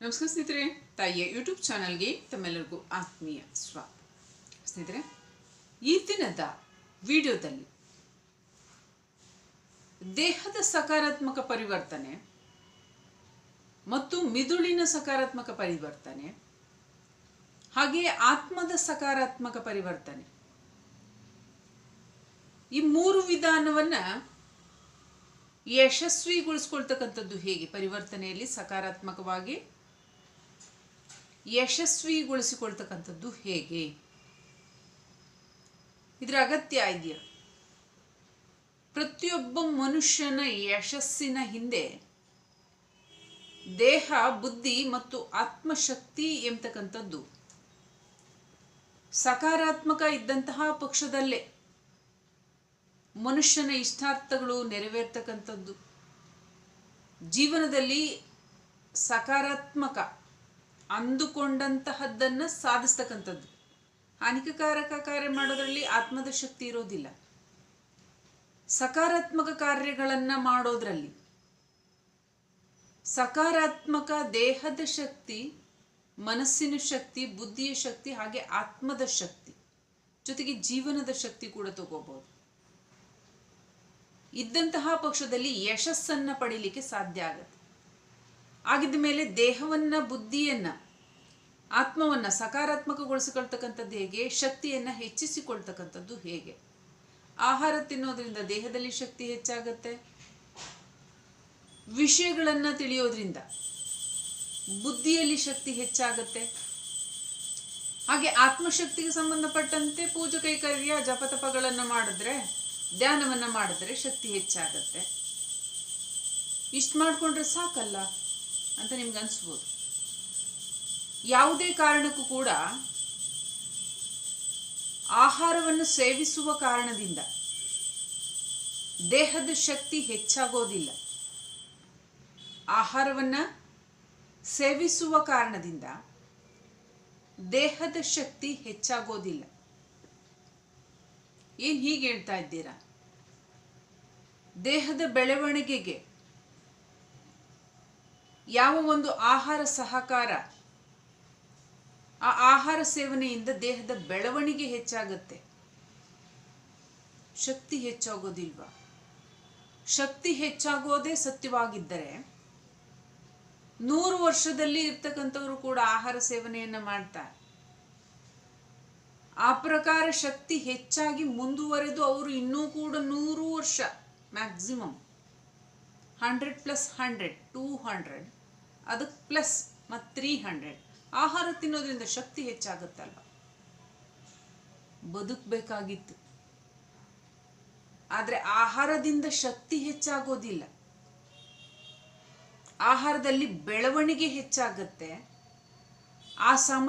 ನಮಸ್ಕಾರ ಸ್ನೇಹಿತರೆ, ತಾಯಿಯ ಯೂಟ್ಯೂಬ್ ಚಾನಲ್ಗೆ ತಮ್ಮೆಲ್ಲರಿಗೂ ಆತ್ಮೀಯ ಸ್ವಾಗತ. ಸ್ನೇಹಿತರೆ, ಈ ದಿನದ ವಿಡಿಯೋದಲ್ಲಿ ದೇಹದ ಸಕಾರಾತ್ಮಕ ಪರಿವರ್ತನೆ ಮತ್ತು ಮಿದುಳಿನ ಸಕಾರಾತ್ಮಕ ಪರಿವರ್ತನೆ ಹಾಗೆಯೇ ಆತ್ಮದ ಸಕಾರಾತ್ಮಕ ಪರಿವರ್ತನೆ. ಈ ಮೂರು ವಿಧಾನವನ್ನ ಯಶಸ್ವಿಗೊಳಿಸ್ಕೊಳ್ತಕ್ಕಂಥದ್ದು ಹೇಗೆ? ಪರಿವರ್ತನೆಯಲ್ಲಿ ಸಕಾರಾತ್ಮಕವಾಗಿ ಯಶಸ್ವಿಗೊಳಿಸಿಕೊಳ್ತಕ್ಕಂಥದ್ದು ಹೇಗೆ? ಇದರ ಅಗತ್ಯ ಇದೆಯಾ? ಪ್ರತಿಯೊಬ್ಬ ಮನುಷ್ಯನ ಯಶಸ್ಸಿನ ಹಿಂದೆ ದೇಹ, ಬುದ್ಧಿ ಮತ್ತು ಆತ್ಮಶಕ್ತಿ ಎಂಬತಕ್ಕಂಥದ್ದು. ಸಕಾರಾತ್ಮಕ ಇದ್ದಂತಹ ಪಕ್ಷದಲ್ಲೇ ಮನುಷ್ಯನ ಇಷ್ಟಾರ್ಥಗಳು ನೆರವೇರ್ತಕ್ಕಂಥದ್ದು. ಜೀವನದಲ್ಲಿ ಸಕಾರಾತ್ಮಕ ಅಂದುಕೊಂಡಂತಹದ್ದನ್ನು ಸಾಧಿಸ್ತಕ್ಕಂಥದ್ದು. ಹಾನಿಕಾರಕ ಕಾರ್ಯ ಮಾಡೋದ್ರಲ್ಲಿ ಆತ್ಮದ ಶಕ್ತಿ ಇರೋದಿಲ್ಲ. ಸಕಾರಾತ್ಮಕ ಕಾರ್ಯಗಳನ್ನು ಮಾಡೋದ್ರಲ್ಲಿ ಸಕಾರಾತ್ಮಕ ದೇಹದ ಶಕ್ತಿ, ಮನಸ್ಸಿನ ಶಕ್ತಿ, ಬುದ್ಧಿಯ ಶಕ್ತಿ, ಹಾಗೆ ಆತ್ಮದ ಶಕ್ತಿ ಜೊತೆಗೆ ಜೀವನದ ಶಕ್ತಿ ಕೂಡ ತಗೋಬಹುದು ಇದ್ದಂತಹ ಪಕ್ಷದಲ್ಲಿ ಯಶಸ್ಸನ್ನ ಪಡೀಲಿಕ್ಕೆ ಸಾಧ್ಯ ಆಗತ್ತೆ. ಆಗಿದ್ದ ಮೇಲೆ ದೇಹವನ್ನ, ಬುದ್ಧಿಯನ್ನ, ಆತ್ಮವನ್ನ ಸಕಾರಾತ್ಮಕಗೊಳಿಸಿಕೊಳ್ತಕ್ಕಂಥದ್ದು ಹೇಗೆ, ಶಕ್ತಿಯನ್ನ ಹೆಚ್ಚಿಸಿಕೊಳ್ತಕ್ಕಂಥದ್ದು ಹೇಗೆ? ಆಹಾರ ತಿನ್ನೋದ್ರಿಂದ ದೇಹದಲ್ಲಿ ಶಕ್ತಿ ಹೆಚ್ಚಾಗತ್ತೆ. ವಿಷಯಗಳನ್ನ ತಿಳಿಯೋದ್ರಿಂದ ಬುದ್ಧಿಯಲ್ಲಿ ಶಕ್ತಿ ಹೆಚ್ಚಾಗತ್ತೆ. ಹಾಗೆ ಆತ್ಮಶಕ್ತಿಗೆ ಸಂಬಂಧಪಟ್ಟಂತೆ ಪೂಜೆ, ಕೈಕರ್ಯ, ಜಪತಪಗಳನ್ನು ಮಾಡಿದ್ರೆ, ಧ್ಯಾನವನ್ನ ಮಾಡಿದ್ರೆ ಶಕ್ತಿ ಹೆಚ್ಚಾಗತ್ತೆ. ಇಷ್ಟು ಮಾಡಿಕೊಂಡ್ರೆ ಸಾಕಲ್ಲ? ಅಂತ ನಿಮ್ಗೆ ಅನಿಸ್ಬೋದು. ಯಾವುದೇ ಕಾರಣಕ್ಕೂ ಕೂಡ ಆಹಾರವನ್ನು ಸೇವಿಸುವ ಕಾರಣದಿಂದ ದೇಹದ ಶಕ್ತಿ ಹೆಚ್ಚಾಗೋದಿಲ್ಲ. ಆಹಾರವನ್ನ ಸೇವಿಸುವ ಕಾರಣದಿಂದ ದೇಹದ ಶಕ್ತಿ ಹೆಚ್ಚಾಗೋದಿಲ್ಲ. ಏನು ಹೀಗೆ ಹೇಳ್ತಾ ಇದ್ದೀರಾ? ದೇಹದ ಬೆಳವಣಿಗೆಗೆ ಯಾವ ಒಂದು ಆಹಾರ ಸಹಕಾರ? ಆ ಆಹಾರ ಸೇವನೆಯಿಂದ ದೇಹದ ಬೆಳವಣಿಗೆ ಹೆಚ್ಚಾಗುತ್ತೆ. ಶಕ್ತಿ ಹೆಚ್ಚಾಗೋದಿಲ್ವಾ? ಶಕ್ತಿ ಹೆಚ್ಚಾಗೋದೇ ಸತ್ಯವಾಗಿದ್ದರೆ ನೂರು ವರ್ಷದಲ್ಲಿ ಇರ್ತಕ್ಕಂಥವರು ಕೂಡ ಆಹಾರ ಸೇವನೆಯನ್ನ ಮಾಡ್ತಾರೆ. ಆ ಪ್ರಕಾರ ಶಕ್ತಿ ಹೆಚ್ಚಾಗಿ ಮುಂದುವರೆದು ಅವರು ಇನ್ನೂ ಕೂಡ ನೂರು ವರ್ಷ maximum hundred plus hundred to hundred ಅದಕ್ಕೆ ಪ್ಲಸ್ ಮತ್ತು ತ್ರೀ ಹಂಡ್ರೆಡ್ ಆಹಾರ ತಿನ್ನೋದ್ರಿಂದ ಶಕ್ತಿ ಹೆಚ್ಚಾಗುತ್ತಲ್ವ? ಬದುಕಬೇಕಾಗಿತ್ತು. ಆದರೆ ಆಹಾರದಿಂದ ಶಕ್ತಿ ಹೆಚ್ಚಾಗೋದಿಲ್ಲ. ಆಹಾರದಲ್ಲಿ ಬೆಳವಣಿಗೆ ಹೆಚ್ಚಾಗುತ್ತೆ. ಆ ಸಮಯ